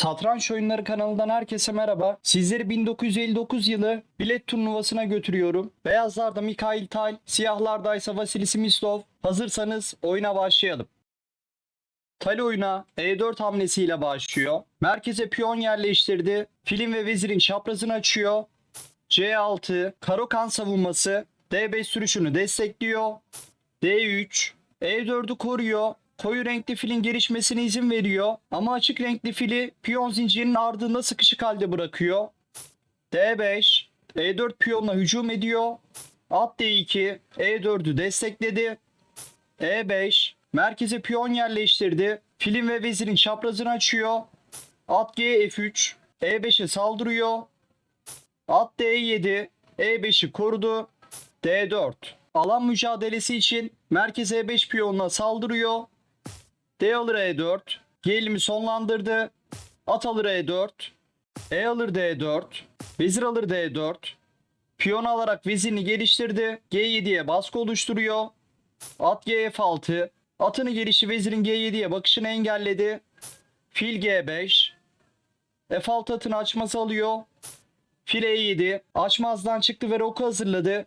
Satranç Oyunları kanalından herkese merhaba. Sizleri 1959 yılı bilet turnuvasına götürüyorum. Beyazlarda Mikhail Tal, siyahlarda ise Vasily Smyslov. Hazırsanız oyuna başlayalım. Tal oyuna E4 hamlesiyle başlıyor. Merkeze piyon yerleştirdi. Filin ve vezirin çaprazını açıyor. C6, Karokan savunması, D5 sürüşünü destekliyor. D3, E4'ü koruyor. Koyu renkli filin gelişmesine izin veriyor ama açık renkli fili piyon zincirinin ardında sıkışık halde bırakıyor. D5, E4 piyonla hücum ediyor. At D2, E4'ü destekledi. E5, merkeze piyon yerleştirdi. Filin ve vezirin çaprazını açıyor. At G F3, E5'e saldırıyor. At D7, E5'i korudu. D4. Alan mücadelesi için merkez E5 piyonuna saldırıyor. D alır E4. Gerilimi sonlandırdı. At alır E4. E alır D4. Vezir alır D4. Piyon alarak vezirini geliştirdi. G7'ye baskı oluşturuyor. At G F6. Atını gelişi vezirin G7'ye bakışını engelledi. Fil G5. F6 atını açması alıyor. Fil E7. Açmazdan çıktı ve roku hazırladı.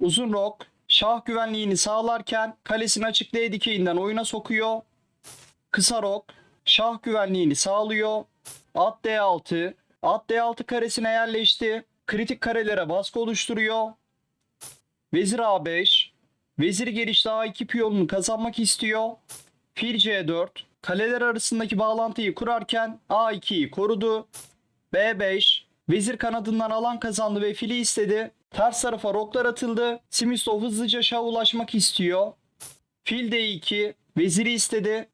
Uzun rok şah güvenliğini sağlarken kalesini açık D dikeyinden oyuna sokuyor. Kısa rok şah güvenliğini sağlıyor. At D6. At D6 karesine yerleşti. Kritik karelere baskı oluşturuyor. Vezir A5. Vezir gelişte A2 piyonunu kazanmak istiyor. Fil C4. Kaleler arasındaki bağlantıyı kurarken A2'yi korudu. B5. Vezir kanadından alan kazandı ve fili istedi. Ters tarafa roklar atıldı. Smyslov hızlıca şaha ulaşmak istiyor. Fil D2. Veziri istedi.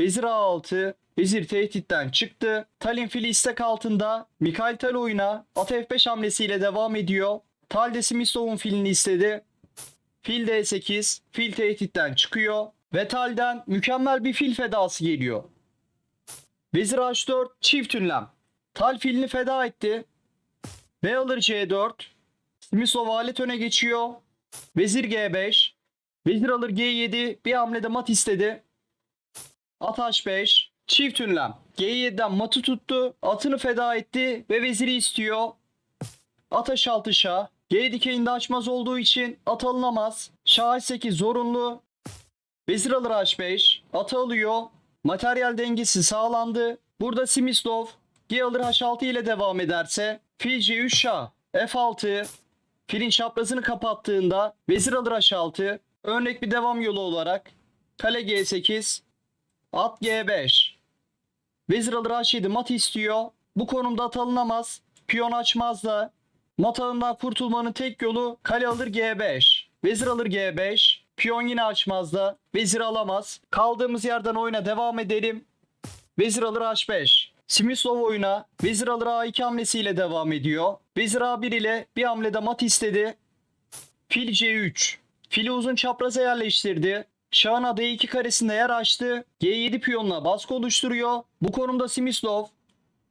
Vezir A6. Vezir tehditten çıktı. Tal'in fili istek altında. Mikhail Tal oyuna at F5 hamlesiyle devam ediyor. Tal de Smyslov'un filini istedi. Fil D8. Fil tehditten çıkıyor. Ve Tal'den mükemmel bir fil fedası geliyor. Vezir H4 çift ünlem. Tal filini feda etti. B alır C4. Smyslov alet öne geçiyor. Vezir G5. Vezir alır G7. Bir hamlede mat istedi. At H5. Çift ünlem. G7'den matı tuttu. Atını feda etti ve veziri istiyor. At H6 şah. G dikeyinde açmaz olduğu için at alınamaz. Şah H8 zorunlu. Vezir alır H5. Atı alıyor. Materyal dengesi sağlandı. Burada Smyslov G alır H6 ile devam ederse fil C3 şah. F6 filin çaprazını kapattığında vezir alır H6 örnek bir devam yolu olarak kale G8 at G5 vezir alır H7 mat istiyor. Bu konumda at alınamaz. Piyon açmaz da mat ağından kurtulmanın tek yolu kale alır G5 vezir alır G5 piyon yine açmaz da vezir alamaz. Kaldığımız yerden oyuna devam edelim. Vezir alır H5. Smyslov oyuna Vezir alır A2 hamlesiyle devam ediyor. Vezir A1 ile bir hamlede mat istedi. Fil C3. Fili uzun çapraza yerleştirdi. Şahın D2 karesinde yer açtı. G7 piyonuna baskı oluşturuyor. Bu konumda Smyslov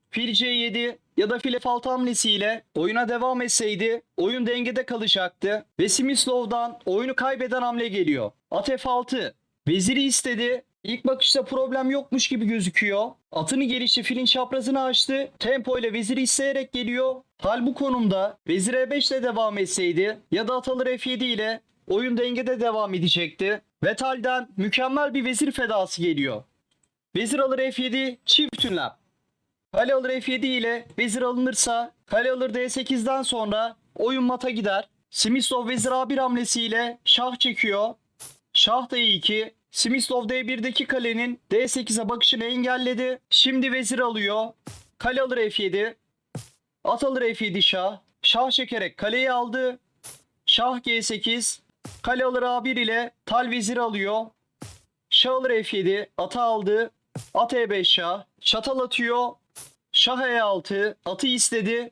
Fil C7 ya da fil F6 hamlesiyle oyuna devam etseydi oyun dengede kalacaktı. Ve Smyslov'dan oyunu kaybeden hamle geliyor. At F6. Veziri istedi. İlk bakışta problem yokmuş gibi gözüküyor. Atını gelişti, filin çaprazını açtı. Tempo ile veziri isteyerek geliyor. Hal bu konumda vezir E5 ile devam etseydi ya da at alır F7 ile oyun dengede devam edecekti. Ve Tal'den mükemmel bir vezir fedası geliyor. Vezir alır F7 çift ünlem. Kale alır F7 ile vezir alınırsa kale alır D8'den sonra oyun mata gider. Smyslov vezir A1 hamlesiyle şah çekiyor. Şah D2. Smyslov D1'deki kalenin D8'e bakışını engelledi. Şimdi vezir alıyor. Kale alır F7. At alır F7 şah. Şah çekerek kaleyi aldı. Şah G8. Kale alır A1 ile tal vezir alıyor. Şah alır F7. Atı aldı. At E5 şah. Çatal atıyor. Şah E6. Atı istedi.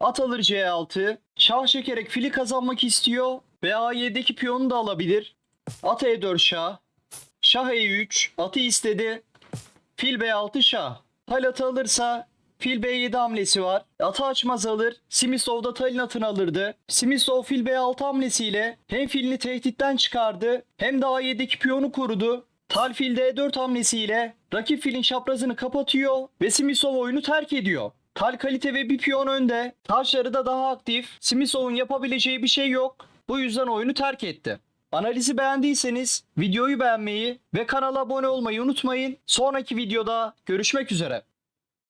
At alır C6. Şah çekerek fili kazanmak istiyor. Ve A7'deki piyonu da alabilir. At E4 şah. Şah E3. Atı istedi. Fil B6 şah. Tal atı alırsa fil B7 hamlesi var. Atı açmaz alır. Smyslov da talin atını alırdı. Smyslov fil B6 hamlesiyle hem filini tehditten çıkardı hem de A7'deki piyonu korudu. Tal fil D4 hamlesiyle rakip filin çaprazını kapatıyor ve Simisov oyunu terk ediyor. Tal kalite ve bir piyon önde. Taşları da daha aktif. Simisov'un yapabileceği bir şey yok. Bu yüzden oyunu terk etti. Analizi beğendiyseniz videoyu beğenmeyi ve kanala abone olmayı unutmayın. Sonraki videoda görüşmek üzere.